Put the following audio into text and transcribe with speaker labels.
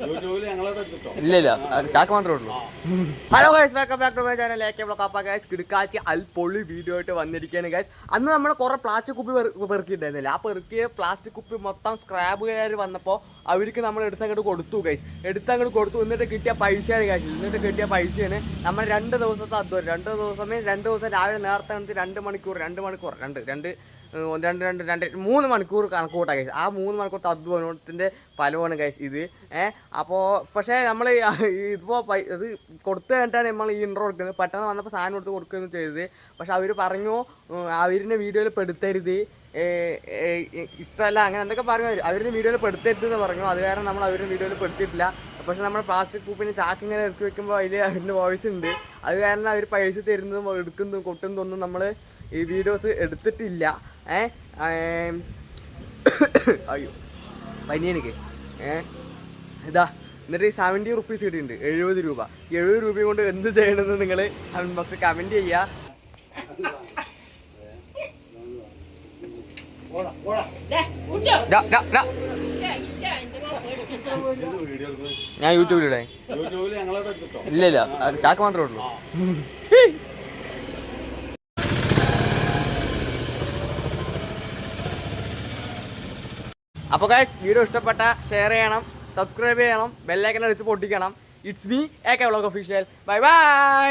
Speaker 1: യൂട്യൂബിൽ ഞങ്ങളോട് എടുത്തിട്ടോ
Speaker 2: ഇല്ല ഇല്ല hello guys welcome back to my channel A K block അപ്പ ഗൈസ് കിടക്കാച്ചി അൽപൊളി വീഡിയോ ആയിട്ട് വന്നിരിക്കുകയാണ് ഗൈസ് അന്ന് നമ്മൾ കുറെ പ്ലാസ്റ്റിക് കുപ്പി പെറു- പെറുക്കിയിട്ടുണ്ടായിരുന്നില്ല? ആ പെറുക്കിയ പ്ലാസ്റ്റിക് കുപ്പി മൊത്തം സ്ക്രാബുകാർ വന്നപ്പോൾ അവർക്ക് നമ്മൾ എടുത്തങ്ങോട്ട് കൊടുത്തു ഗൈസ് എടുത്തങ്ങോട്ട് കൊടുത്തു. എന്നിട്ട് കിട്ടിയ പൈസയാണ് ഗൈസ് എന്നിട്ട് കിട്ടിയ പൈസയാണ് നമ്മൾ രണ്ട് ദിവസത്തെ അധ്വാനം. രണ്ട് ദിവസമേ രണ്ട് ദിവസം രാവിലെ നേരത്തെ കണ്ടിട്ട് രണ്ട് മണിക്കൂർ രണ്ട് മണിക്കൂർ രണ്ട് രണ്ട് രണ്ട് രണ്ട് രണ്ട് മൂന്ന് മണിക്കൂർ കണക്കൂട്ടാണ് കൂട്ടാ ഗൈസ് ആ മൂന്ന് മണിക്കൂർ അധ്വാനത്തിന്റെ ഫലമാണ് ഗൈസ് ഇത്. ഏഹ് അപ്പോൾ പക്ഷേ നമ്മൾ ഇതിപ്പോൾ ഇത് കൊടുത്തു കഴിഞ്ഞിട്ടാണ് നമ്മൾ ഈ ഇൻട്രോ കൊടുക്കുന്നത്. പെട്ടെന്ന് വന്നപ്പോൾ സാധനം കൊടുത്ത് കൊടുക്കുകയെന്ന് ചെയ്തത്. പക്ഷെ അവർ പറഞ്ഞു അവരിന്റെ വീഡിയോയിൽ പെടുത്തരുത് ഏഹ്, ഏഹ്, ഇഷ്ടമല്ല അങ്ങനെ എന്തൊക്കെ പറഞ്ഞു. അവരുടെ വീഡിയോയിൽ പെടുത്തരുത് എന്ന് പറഞ്ഞു. അത് കാരണം നമ്മൾ അവരുടെ വീഡിയോയിൽ പെടുത്തിയിട്ടില്ല പക്ഷെ നമ്മൾ പ്ലാസ്റ്റിക് കൂപ്പിന് ചാക്ക് ഇങ്ങനെ ഇറക്കി വെക്കുമ്പോൾ അതിൽ അവരുടെ വോയിസ് ഉണ്ട്. അത് കാരണം അവർ പൈസ തരുന്നതും എടുക്കുന്നതും കൊട്ടുന്നതൊന്നും നമ്മൾ ഈ വീഡിയോസ് എടുത്തിട്ടില്ല. ഏ ഏം, അയ്യോ പനിയെനിക്ക് ഏ ഇതാ. എന്നിട്ട് ഈ സെവന്റി റുപ്പീസ് കിട്ടിയിട്ടുണ്ട്. എഴുപത് രൂപ. എഴുപത് രൂപ കൊണ്ട് എന്ത് ചെയ്യണമെന്ന് നിങ്ങൾ കമന്റ് ബോക്സിൽ കമന്റ് ചെയ്യുക. ഞാൻ യൂട്യൂബിലൂടെ ഇല്ല ഇല്ല ചാക്ക് മാത്രമേ ഉള്ളൂ. അപ്പോൾ ഗൈസ് വീഡിയോ ഇഷ്ടപ്പെട്ട ഷെയർ ചെയ്യണം. സബ്സ്ക്രൈബ് ചെയ്യണം ബെല്ലൈക്കൻ അടിച്ച് പൊട്ടിക്കണം. It's me A K vlog official bye bye